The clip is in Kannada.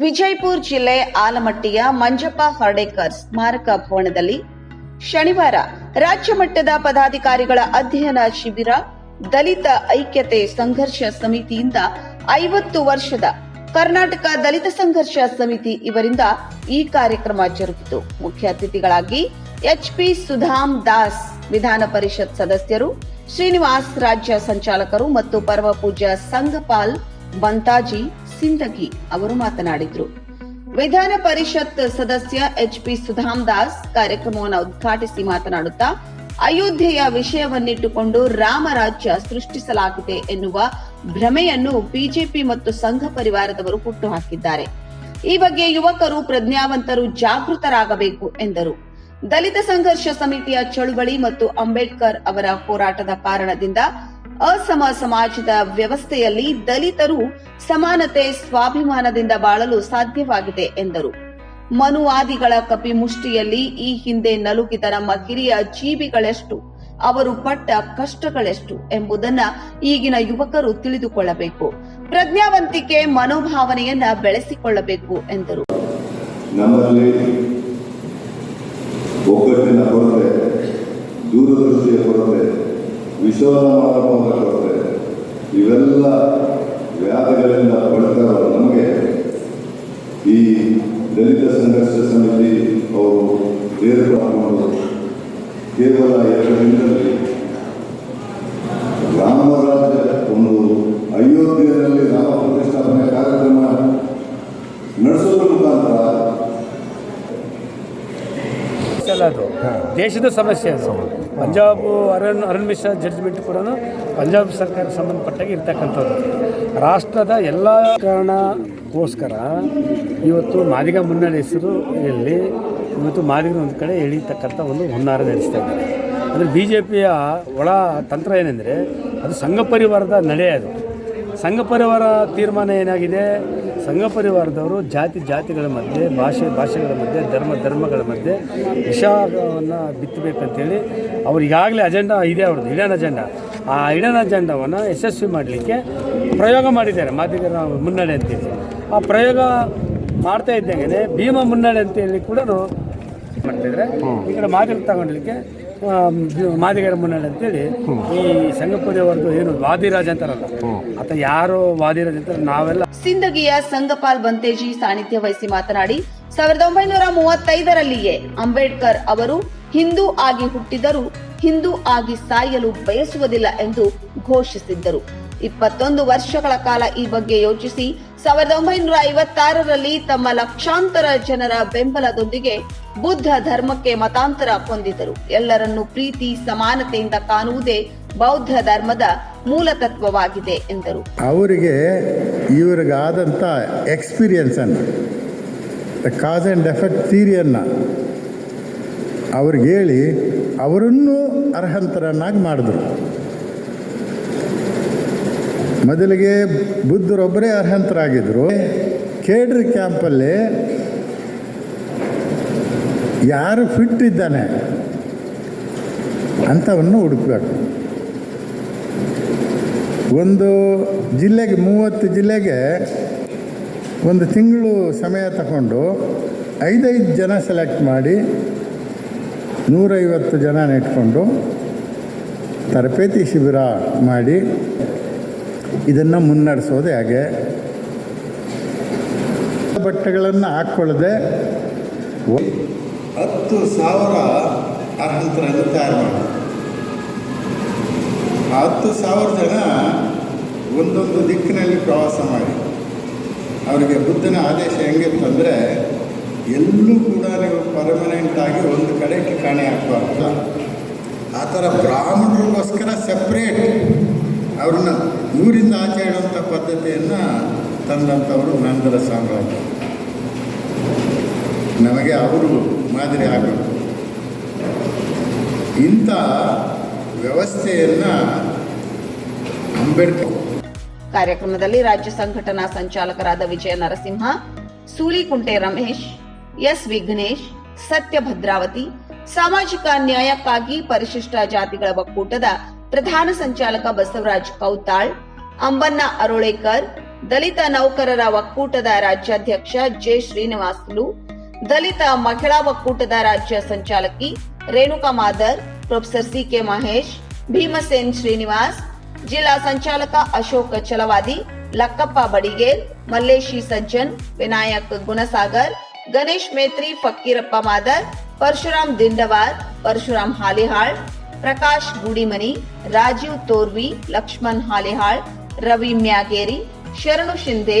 ವಿಜಯಪುರ ಜಿಲ್ಲೆ ಆಲಮಟ್ಟಿಯ ಮಂಜಪ್ಪ ಹರ್ಡೇಕರ್ ಸ್ಮಾರಕ ಭವನದಲ್ಲಿ ಶನಿವಾರ ರಾಜ್ಯ ಮಟ್ಟದ ಪದಾಧಿಕಾರಿಗಳ ಅಧ್ಯಯನ ಶಿಬಿರ, ದಲಿತ ಐಕ್ಯತೆ ಸಂಘರ್ಷ ಸಮಿತಿಯಿಂದ ಐವತ್ತು ವರ್ಷದ ಕರ್ನಾಟಕ ದಲಿತ ಸಂಘರ್ಷ ಸಮಿತಿ ಇವರಿಂದ ಈ ಕಾರ್ಯಕ್ರಮ ಜರುಗಿತು. ಮುಖ್ಯ ಅತಿಥಿಗಳಾಗಿ ಎಚ್ಪಿ ಸುಧಾಮ್ ದಾಸ್, ವಿಧಾನ ಪರಿಷತ್ ಸದಸ್ಯರು, ಶ್ರೀನಿವಾಸ್ ರಾಜ್ಯ ಸಂಚಾಲಕರು ಮತ್ತು ಪರಮ ಪೂಜ್ಯ ಸಂಘಪಾಲ್ ಬಂತಾಜಿ ಸಿಂದಗಿ ಅವರು ಮಾತನಾಡಿದರು. ವಿಧಾನ ಪರಿಷತ್ ಸದಸ್ಯ ಎಚ್ಪಿ ಸುಧಾಮ್ ದಾಸ್ ಕಾರ್ಯಕ್ರಮವನ್ನು ಉದ್ಘಾಟಿಸಿ ಮಾತನಾಡುತ್ತಾ, ಅಯೋಧ್ಯೆಯ ವಿಷಯವನ್ನಿಟ್ಟುಕೊಂಡು ರಾಮರಾಜ್ಯ ಸೃಷ್ಟಿಸಲಾಗಿದೆ ಎನ್ನುವ ಭ್ರಮೆಯನ್ನು ಬಿಜೆಪಿ ಮತ್ತು ಸಂಘ ಪರಿವಾರದವರು ಹುಟ್ಟುಹಾಕಿದ್ದಾರೆ. ಈ ಬಗ್ಗೆ ಯುವಕರು ಪ್ರಜ್ಞಾವಂತರು ಜಾಗೃತರಾಗಬೇಕು ಎಂದರು. ದಲಿತ ಸಂಘರ್ಷ ಸಮಿತಿಯ ಚಳುವಳಿ ಮತ್ತು ಅಂಬೇಡ್ಕರ್ ಅವರ ಹೋರಾಟದ ಕಾರಣದಿಂದ ಅಸಮ ಸಮಾಜದ ವ್ಯವಸ್ಥೆಯಲ್ಲಿ ದಲಿತರು ಸಮಾನತೆ, ಸ್ವಾಭಿಮಾನದಿಂದ ಬಾಳಲು ಸಾಧ್ಯವಾಗಿದೆ ಎಂದರು. ಮನುವಾದಿಗಳ ಕಪಿಮುಷ್ಟಿಯಲ್ಲಿ ಈ ಹಿಂದೆ ನಲುಗಿದ ನಮ್ಮ ಹಿರಿಯ ಜೀವಿಗಳೆಷ್ಟು, ಅವರು ಪಟ್ಟ ಕಷ್ಟಗಳೆಷ್ಟು ಎಂಬುದನ್ನ ಈಗಿನ ಯುವಕರು ತಿಳಿದುಕೊಳ್ಳಬೇಕು. ಪ್ರಜ್ಞಾವಂತಿಕೆ ಮನೋಭಾವನೆಯನ್ನ ಬೆಳೆಸಿಕೊಳ್ಳಬೇಕು ಎಂದರು. ಒಗ್ಗಟ್ಟಿನ ಕೊರತೆ, ದೂರದೃಷ್ಟಿಯ ಕೊರತೆ ವಿಶ್ವಾಸ ಮಾಡುವ ಕೊರತೆ ಇವೆಲ್ಲ ವ್ಯಾಧಿಗಳಿಂದ ಬಳಲ್ತಾ ನಮಗೆ ಈ ದಲಿತ ಸಂಘರ್ಷ ಸಮಿತಿ ಅವರು ಬೇರು ಹಾಕೊಂಡು ಕೇವಲ ಎರಡು ದಿನದಲ್ಲಿ ದೇಶದ ಸಮಸ್ಯೆ ಅದು. ಪಂಜಾಬ್ ಅರಣ್ ಅರುಣ್ ಮಿಶ್ರಾ ಜಡ್ಜ್ಮೆಂಟ್ ಕೂಡ ಪಂಜಾಬ್ ಸರ್ಕಾರ ಸಂಬಂಧಪಟ್ಟಾಗಿ ಇರ್ತಕ್ಕಂಥದ್ದು. ರಾಷ್ಟ್ರದ ಎಲ್ಲ ಕಾರಣಕ್ಕೋಸ್ಕರ ಇವತ್ತು ಮಾದಿಗ ಮುನ್ನಡೆ ಹೆಸರಲ್ಲಿ ಇವತ್ತು ಮಾದಿಗ ಒಂದು ಕಡೆ ಎಳೀತಕ್ಕಂಥ ಒಂದು ಹುನ್ನಾರ ನಡೆಸ್ತಾ ಇದ್ದಾರೆ. ಅಂದರೆ ಬಿ ಜೆ ಪಿಯ ಒಳ ತಂತ್ರ ಏನೆಂದರೆ ಅದು ಸಂಘ ಪರಿವಾರದ ನಡೆ ಅದು ಸಂಘ ಪರಿವಾರ ತೀರ್ಮಾನ ಏನಾಗಿದೆ? ಸಂಘ ಪರಿವಾರದವರು ಜಾತಿ ಜಾತಿಗಳ ಮಧ್ಯೆ, ಭಾಷೆ ಭಾಷೆಗಳ ಮಧ್ಯೆ, ಧರ್ಮ ಧರ್ಮಗಳ ಮಧ್ಯೆ ವಿಷಾದವನ್ನು ಬಿತ್ತಬೇಕಂತೇಳಿ ಅವ್ರು ಈಗಾಗಲೇ ಅಜೆಂಡಾ ಇದೆ ಅವ್ರದ್ದು ಇಡನ್ ಅಜೆಂಡಾ ಆ ಇಡನ್ ಅಜೆಂಡಾವನ್ನು ಯಶಸ್ವಿ ಮಾಡಲಿಕ್ಕೆ ಪ್ರಯೋಗ ಮಾಡಿದ್ದಾರೆ, ಮಾದಿಗರ ಮುನ್ನಡೆ ಅಂತೇಳಿ ಆ ಪ್ರಯೋಗ ಮಾಡ್ತಾ ಇದ್ದಂಗೆ ಭೀಮ ಮುನ್ನಡೆ ಅಂತೇಳಿ ಕೂಡ ಮಾಡ್ತಿದ್ರೆ ಈ ಕಡೆ ಮಾತಿಗೆ ತಗೊಳ್ಲಿಕ್ಕೆ ಮಾದಿಗರ ಮುನ್ನಡೆ ಅಂತೇಳಿ ಈ ಸಂಗಪ್ಪದೇವರದು ಏನು ವಾದಿರಾಜ್ ಅಂತಾರಲ್ಲ, ಆತ ಯಾರು ವಾದಿರಾಜ್ ಅಂತಾರೆ, ನಾವೆಲ್ಲ ಸಿಂದಗಿಯ ಸಂಗಪಾಲ್ ಬಂತೇಜಿ ಸಾನ್ನಿಧ್ಯ ವಹಿಸಿ ಮಾತನಾಡಿ, ಸಾವಿರದ ಒಂಬೈನೂರ ಮೂವತ್ತೈದರಲ್ಲಿಯೇ ಅಂಬೇಡ್ಕರ್ ಅವರು ಹಿಂದೂ ಆಗಿ ಹುಟ್ಟಿದರೂ ಹಿಂದೂ ಆಗಿ ಸಾಯಲು ಬಯಸುವುದಿಲ್ಲ ಎಂದು ಘೋಷಿಸಿದ್ದರು. ಇಪ್ಪತ್ತೊಂದು ವರ್ಷಗಳ ಕಾಲ ಈ ಬಗ್ಗೆ ಯೋಚಿಸಿ, ಸಾವಿರದ ಒಂಬೈನೂರ ಐವತ್ತಾರರಲ್ಲಿ ತಮ್ಮ ಲಕ್ಷಾಂತರ ಜನರ ಬೆಂಬಲದೊಂದಿಗೆ ಬುದ್ಧ ಧರ್ಮಕ್ಕೆ ಮತಾಂತರ ಹೊಂದಿದರು. ಎಲ್ಲರನ್ನು ಪ್ರೀತಿ, ಸಮಾನತೆಯಿಂದ ಕಾಣುವುದೇ ಬೌದ್ಧ ಧರ್ಮದ ಮೂಲ ತತ್ವವಾಗಿದೆ, ಎಂದರು. ಅವರಿಗೆ ಇವ್ರಿಗಾದಂಥ ಎಕ್ಸ್ಪೀರಿಯನ್ಸನ್ನು ಕಾಸ್ ಆ್ಯಂಡ್ ಎಫೆಕ್ಟ್ ಥೀರಿಯನ್ನು ಅವ್ರಿಗೆ ಹೇಳಿ ಅವರನ್ನು ಅರ್ಹಂತರನ್ನಾಗಿ ಮಾಡಿದ್ರು. ಮೊದಲಿಗೆ ಬುದ್ಧರೊಬ್ಬರೇ ಅರ್ಹಂತರಾಗಿದ್ದರು ಕೇಡ್ರಿ ಕ್ಯಾಂಪಲ್ಲಿ ಯಾರು ಫಿಟ್ ಇದ್ದಾನೆ ಅಂಥವನ್ನು ಹುಡುಕಬೇಕು. ಒಂದು ಜಿಲ್ಲೆಗೆ, ಮೂವತ್ತು ಜಿಲ್ಲೆಗೆ ಒಂದು ತಿಂಗಳು ಸಮಯ ತಗೊಂಡು ಐದೈದು ಜನ ಸೆಲೆಕ್ಟ್ ಮಾಡಿ ನೂರೈವತ್ತು ಜನ ನೆಟ್ಕೊಂಡು ತರಬೇತಿ ಶಿಬಿರ ಮಾಡಿ ಇದನ್ನು ಮುನ್ನಡೆಸೋದು ಹೇಗೆ. ಬಟ್ಟೆಗಳನ್ನು ಹಾಕ್ಕೊಳ್ಳದೆ ಹತ್ತು ಸಾವಿರ ಅರ್ಹಂತರನ್ನು ತಯಾರು ಮಾಡಿ ಹತ್ತು ಸಾವಿರ ಜನ ಒಂದೊಂದು ದಿಕ್ಕಿನಲ್ಲಿ ಪ್ರವಾಸ ಮಾಡಿ. ಅವರಿಗೆ ಬುದ್ಧನ ಆದೇಶ ಹೆಂಗಿತ್ತಂದರೆ ಎಲ್ಲೂ ಕೂಡ ನೀವು ಪರ್ಮನೆಂಟ್ ಆಗಿ ಒಂದು ಕಡೆ ಠಿಕಾಣಿ ಹಾಕಬಾರ್ದ ಆ ಥರ ಬ್ರಾಹ್ಮಣರಿಗೋಸ್ಕರ ಸಪ್ರೇಟ್ ಅವ್ರನ್ನ ಊರಿಂದ ಆಚೆ ಇಡುವಂಥ ಪದ್ಧತಿಯನ್ನು ತಂದಂಥವರು ನಂದರ ಸಾಮ್ರಾಜ್ಯ. ನಮಗೆ ಅವರು ಮಾದರಿ ಆಗಬೇಕು. ಇಂಥ ವ್ಯವಸ್ಥೆಯನ್ನು ಅಂಬೇಡ್ಕರ್ ಕಾರ್ಯಕ್ರಮದಲ್ಲಿ ರಾಜ್ಯ ಸಂಘಟನಾ ಸಂಚಾಲಕರಾದ ವಿಜಯ ನರಸಿಂಹ ಸೂಳಿಕುಂಟೆ ರಮೇಶ್, ಎಸ್ ವಿಘ್ನೇಶ್ ಸತ್ಯ ಭದ್ರಾವತಿ, ಸಾಮಾಜಿಕ ನ್ಯಾಯಕ್ಕಾಗಿ ಪರಿಶಿಷ್ಟ ಜಾತಿಗಳ ಒಕ್ಕೂಟದ ಪ್ರಧಾನ ಸಂಚಾಲಕ ಬಸವರಾಜ್ ಕೌತಾಳ್, ಅಂಬನ್ನ ಅರೋಳೇಕರ್, ದಲಿತ ನೌಕರರ ಒಕ್ಕೂಟದ ರಾಜ್ಯಾಧ್ಯಕ್ಷ ಜೆ ಶ್ರೀನಿವಾಸುಲು ದಲಿತ ಮಹಿಳಾ ಒಕ್ಕೂಟದ ರಾಜ್ಯ ಸಂಚಾಲಕಿ Renuka Madar, professor C K Mahesh, Bhimsen Srinivas, ಜಿಲ್ಲಾ ಸಂಚಾಲಕ ಅಶೋಕ ಚಲವಾದಿ, ಲಕ್ಕಪ್ಪ ಬಡಿಗೇರ್ ಮಲ್ಲೇಶಿ ಸಜ್ಜನ್ ವಿನಾಯಕ್ ಗುಣಸಾಗರ್, ಗಣೇಶ್ ಮೇತ್ರಿ ಫಕ್ಕೀರಪ್ಪ ಮಾದರ್, ಪರಶುರಾಮ್ ದಿಂಡವಾರ್, ಪರಶುರಾಮ್ ಹಾಲಿಹಾಳ್, ಪ್ರಕಾಶ್ ಗುಡಿಮನಿ, ರಾಜೀವ್ ತೋರ್ವಿ, ಲಕ್ಷ್ಮಣ್ ಹಾಲಿಹಾಳ್, ರವಿ ಮ್ಯಾಗೇರಿ, ಶರಣು ಶಿಂದೆ